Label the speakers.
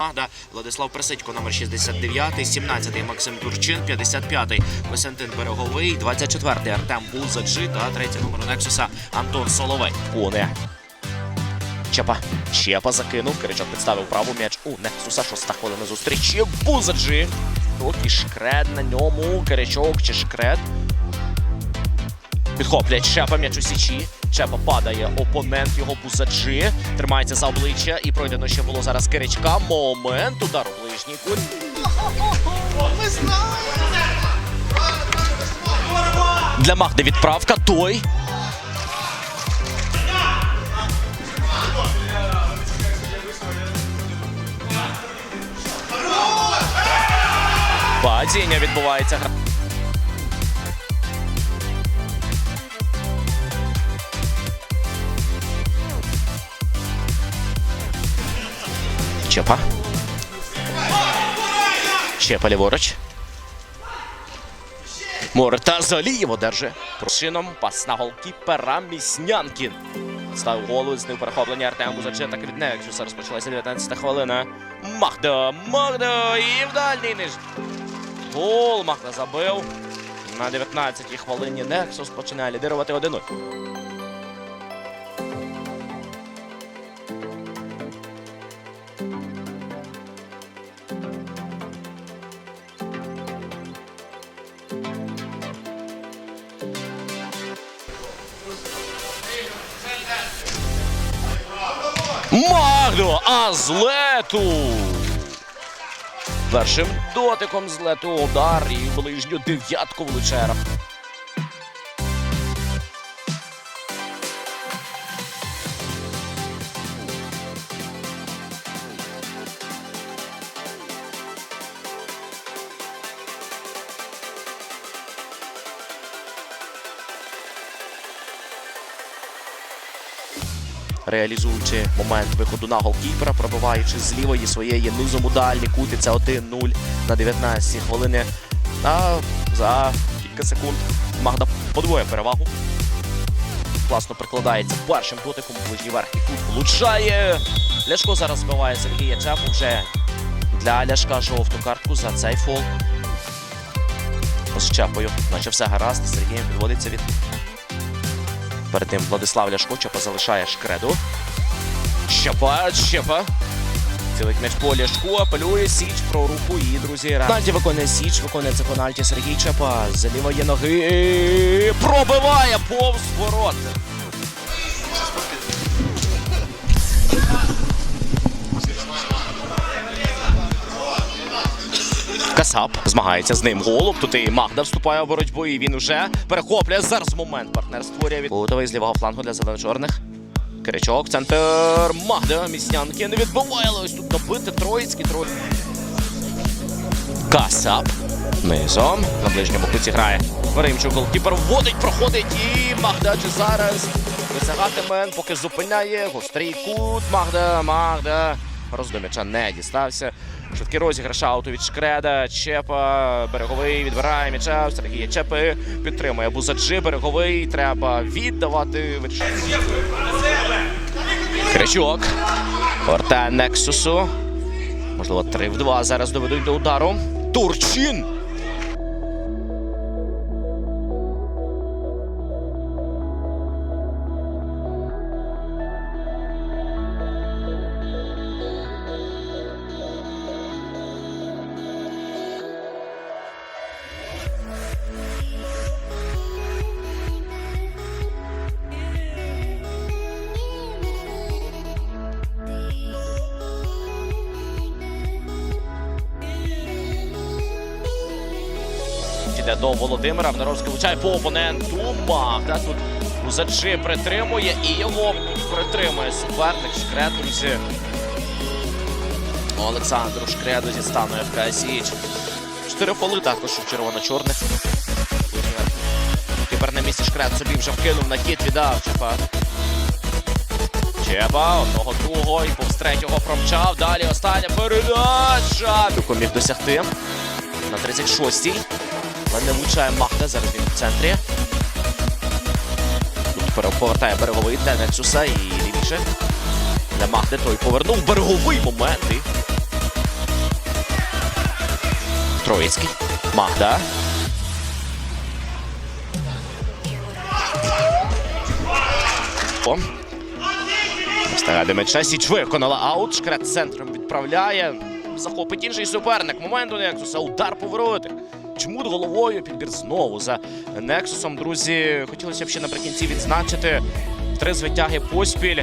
Speaker 1: Магда, Владислав Присидько, номер 69, 17-й Максим Турчин, 55-й Костянтин Береговий, 24-й Артем Бузаджи та третій номер Нексуса Антон Соловей. Уне. Чепа. Чепа закинув. Киричок підставив праву м'яч у Нексуса. Шоста хвилина зустрічі. Бузаджи. Трохи шкред на ньому. Киричок чи шкред. Підхоплять Чепа м'яч у січі. Чепа падає, опонент його Бузаджи. Тримається за обличчя і пройдено ще було зараз Киричка. Момент. Удар у ближній кут. Для Магди відправка. Той. Падіння відбувається. Чепа. Чепа ліворуч. Морта Залієв одержує. Чином пас на голкіпера Міснянкін. Ставив голу, з ним перехоплення Артем Бузачен. Так від Нексуса розпочалася 19 хвилина. Махда, Махда і в дальній ниж. Гол Махда забив. На 19-й хвилині Нексус починає лідирувати 1-0. Магдо Азлету. Першим дотиком злету удар і ближню дев'ятку влучає. Реалізуючи момент виходу на голкіпера, пробиваючи з лівої своєї низом у дальні кути. Це 1-0 на 19 хвилини. А за кілька секунд Магда подвоє перевагу. Класно прикладається першим дотиком ближній верхній кут. Влучає. Ляшко зараз збиває Сергія Чепу вже для Ляшка жовту картку за цей фол. З Чепою, наче все гаразд. Сергієм підводиться від Перед тим Владислав Ляшко Чепа залишає шкреду. Щепа, Щепа. Цілить м'яч по Ляшку, апелює Січ про руку і, друзі, Пенальті виконує Січ, виконує це пенальті Сергій Чепа. З лівої ноги пробиває повз ворот. Касап змагається з ним голуб. Тут і Магда вступає у боротьбу, і він уже перехоплює зараз момент. Партнер створює від Готовий з лівого флангу для зелено-чорних. Киричок, центр Магда. Міснянки не відбиває, але ось тут добити Троїцький трой. Касап. Низом. На ближньому куті грає. Римчук голкіпер вводить, проходить і Магда чи зараз висягатиме, поки зупиняє. Гострий кут. Магда, Магда. Роздо м'яча не дістався. Швидкий розіграш ауту від Шкреда. Чепа. Береговий відбирає м'яча. Сергія Чепи. Підтримує Бузаджи. Береговий. Треба віддавати. Кричок. Повертає Нексусу. Можливо, 3 в 2 зараз доведуть до удару. Турчин. Іде до Володимира. Внаровський влучає по опоненту. Магда тут Бузаджи притримує і його притримує суперник Шкрет, друзі. Олександру Шкреду зі стану ФК Січ. Чотири фоли також у червоно-чорних. Тепер на місці Шкрет собі вже вкинув на хід, віддав Чепа. Чепа, одного другого і повз третього промчав. Далі остання передача. Міг досягти на 36-й. Але не влучає Махда, зараз він в центрі. Тут повертає береговий для і лівіше. Для Махди той повернув береговий момент. І Троїцький. Магда. О. Встигає Демеча. Січ виконала аут. Шкрет центром відправляє. Захопить інший суперник. Момент у Нексуса. Удар поворотик. Чмут головою. Підбір знову за Нексусом. Друзі, хотілося б ще наприкінці відзначити три звитяги поспіль.